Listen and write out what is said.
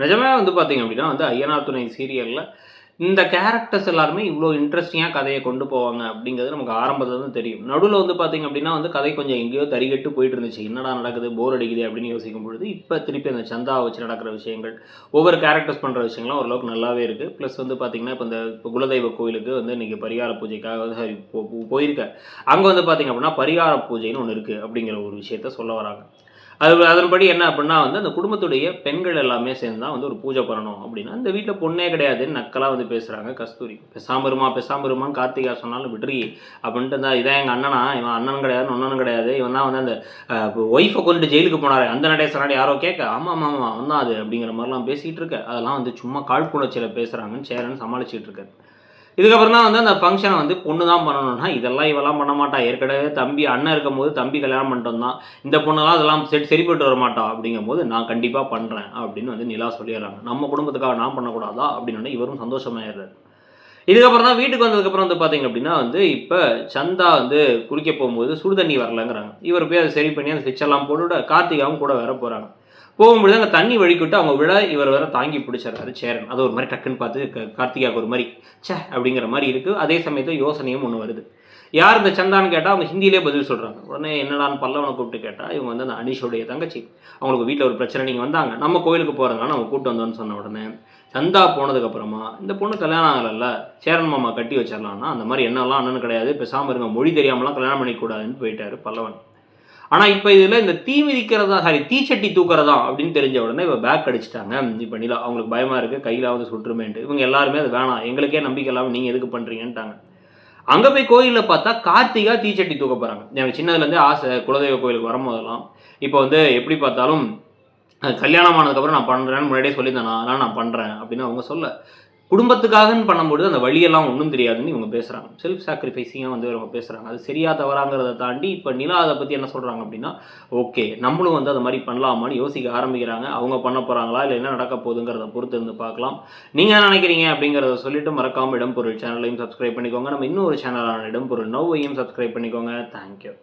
நிஜமே வந்து பார்த்தீங்க அப்படின்னா வந்து ஐயனார் துணை சீரியலில் இந்த கேரக்டர்ஸ் எல்லாருமே இவ்வளோ இன்ட்ரெஸ்டிங்காக கதையை கொண்டு போவாங்க அப்படிங்கிறது நமக்கு ஆரம்பத்தில் தான் தெரியும். நடுவில் வந்து பார்த்திங்க அப்படின்னா வந்து கதை கொஞ்சம் எங்கேயோ தறிகட்டு போயிட்டு இருந்துச்சு. என்னடா நடக்குது? போர் அடிக்குது அப்படின்னு யோசிக்கும் பொழுது இப்போ திருப்பி அந்த சந்தாவை வச்சு நடக்கிற விஷயங்கள் ஒவ்வொரு கேரக்டர்ஸ் பண்ணுற விஷயங்களும் ஓரளவுக்கு நல்லாவே இருக்குது ப்ளஸ் வந்து பார்த்திங்கன்னா இப்போ இந்த குலதெய்வ கோயிலுக்கு வந்து இன்றைக்கி பரிகார பூஜைக்காக போயிருக்க போ- அங்கே வந்து பார்த்திங்க அப்படின்னா பரிகார பூஜைன்னு ஒன்று இருக்குது அப்படிங்கிற ஒரு விஷயத்த சொல்ல வராங்க. அது அதன்படி என்ன அப்படின்னா வந்து அந்த குடும்பத்துடைய பெண்கள் எல்லாமே சேர்ந்து தான் வந்து ஒரு பூஜை பண்ணணும் அப்படின்னா இந்த வீட்டில் பொண்ணே கிடையாதுன்னு நக்கலாக வந்து பேசுகிறாங்க கஸ்தூரி. பெசாம இருமா கார்த்திகா சொன்னாலும் விட்ரி அப்படின்ட்டு இருந்தா இதான் எங்கள் அண்ணனா இவன் அண்ணன் கிடையாது ஒன்னனும் கிடையாது. இவன் தான் வந்து அந்த ஒய்ஃபை கொண்டு ஜெயிலுக்கு போனாரு. அந்த நடேசனாடி யாரோ கேட்க ஆமாம் ஆமாம் ஆமாம் அவன் தான் அது அப்படிங்கிற மாதிரிலாம் பேசிகிட்டு இருக்க. அதெல்லாம் வந்து சும்மா காழ்ப்புணர்ச்சியில் பேசுகிறாங்கன்னு சேரன் சமாளிச்சிட்டு இருக்காரு. இதுக்கப்புறம் தான் வந்து அந்த ஃபங்க்ஷனை வந்து பொண்ணு தான் பண்ணணும்னா இதெல்லாம் இவெல்லாம் பண்ண மாட்டா. ஏற்கனவே தம்பி அண்ணன் இருக்கும்போது தம்பி கல்யாணம் பண்ணிட்டு தான் இந்த பொண்ணெல்லாம் அதெல்லாம் சரி சரிப்பட்டு வர மாட்டா. அப்படிங்கும்போது நான் கண்டிப்பாக பண்ணுறேன் அப்படின்னு வந்து நிலா சொல்லிடுறாங்க. நம்ம குடும்பத்துக்காக நான் பண்ணக்கூடாதா? அப்படின்னு இவரும் சந்தோஷமாயிடுறாரு. இதுக்கப்புறம் தான் வீட்டுக்கு வந்ததுக்கப்புறம் வந்து பார்த்தீங்க அப்படின்னா வந்து இப்போ சந்தா வந்து குளிக்க போகும்போது சுடு தண்ணி வரலங்கிறாங்க. இவர் போய் அதை சரி பண்ணி அந்த switch போட்டுவிட கார்த்திகாவும் கூட வேற போகிறாங்க போகும்பொழுது அங்கே தண்ணி வழிக்கிட்டு அவங்க விட இவர் வர தாங்கி பிடிச்சிடறாரு சேரன். அது ஒரு மாதிரி டக்குன்னு பார்த்து க- கார்த்திகாவுக்கு ஒரு மாதிரி ச்சே அப்படிங்கிற மாதிரி இருக்குது அதே சமயத்தில் யோசனையும் ஒன்று வருது. யார் இந்த சந்தான்னு கேட்டால் அவங்க ஹிந்தியிலே பதில் சொல்கிறாங்க உடனே என்னடான்னு பல்லவனை கூப்பிட்டு கேட்டால் இவங்க வந்து அந்த அனிஷோடைய தங்கச்சி. அவங்களுக்கு வீட்டில் ஒரு பிரச்சனை நீங்கள் வந்தாங்க. நம்ம கோயிலுக்கு போகிறதுனால நம்ம கூப்பிட்டு வந்தோம்னு சொன்ன உடனே சந்தா போனதுக்கப்புறமா இந்த பொண்ணு கல்யாணம் ஆகலைல்ல சேரன் மாமா கட்டி வச்சிடலான்னா அந்த மாதிரி என்னெல்லாம் அண்ணன் கிடையாது. பேசாமல் இருங்க. மொழி தெரியாமலாம் கல்யாணம் பண்ணிக்கூடாதுன்னு போயிட்டாரு பல்லவன். ஆனால் இப்போ இதில் இந்த தீ மிதிக்கிறதா சாரி தீச்சட்டி தூக்குறதா அப்படின்னு தெரிஞ்ச உடனே இப்போ பேக் அடிச்சிட்டாங்க இப்போ நிலா அவங்களுக்கு பயமாக இருக்குது கையில் வந்து சுற்றுமேன்ட்டு இவங்க எல்லாருமே அது வேணாம். எங்களுக்கே நம்பிக்கை இல்லாமல் நீங்கள் எதுக்கு பண்ணுறீங்கன்ட்டாங்க அங்கே போய் கோயிலில் பார்த்தா கார்த்திகா தீச்சட்டி தூக்க போகிறாங்க எனக்கு சின்னதுலேருந்தே ஆசை குலதெய்வ கோயிலுக்கு வரும்போதெல்லாம். இப்போ வந்து எப்படி பார்த்தாலும் கல்யாணம் ஆனதுக்கப்புறம் நான் பண்ணுறேன்னு முன்னாடியே சொல்லியிருந்தேன். அதனால் நான் பண்ணுறேன் அப்படின்னு அவங்க சொல்ல. குடும்பத்துக்காகன்னு பண்ணும்போது அந்த வழியெல்லாம் ஒன்றும் தெரியாதுன்னு இவங்க பேசுகிறாங்க செல்ஃப் சாக்ரிஃபைஸிங்காக வந்து இவங்க பேசுகிறாங்க அது சரியா தவறாங்கிறத தாண்டி இப்போ நிலா அதை பற்றி என்ன சொல்கிறாங்க அப்படின்னா ஓகே நம்மளும் வந்து அது மாதிரி பண்ணலாமான்னு யோசிக்க ஆரம்பிக்கிறாங்க. அவங்க பண்ண போகிறாங்களா இல்லை என்ன நடக்க போகுதுங்கிறத பொறுத்து இருந்து பார்க்கலாம். நீங்கள் என்ன நினைக்கிறீங்க? அப்படிங்கிறத சொல்லிட்டு மறக்காமல் இடம்பொருள் சேனலையும் சப்ஸ்கிரைப் பண்ணிக்கோங்க. நம்ம இன்னொரு சேனலான இடம்பொருள் நோவையும் சப்ஸ்கிரைப் பண்ணிக்கோங்க. தேங்க்யூ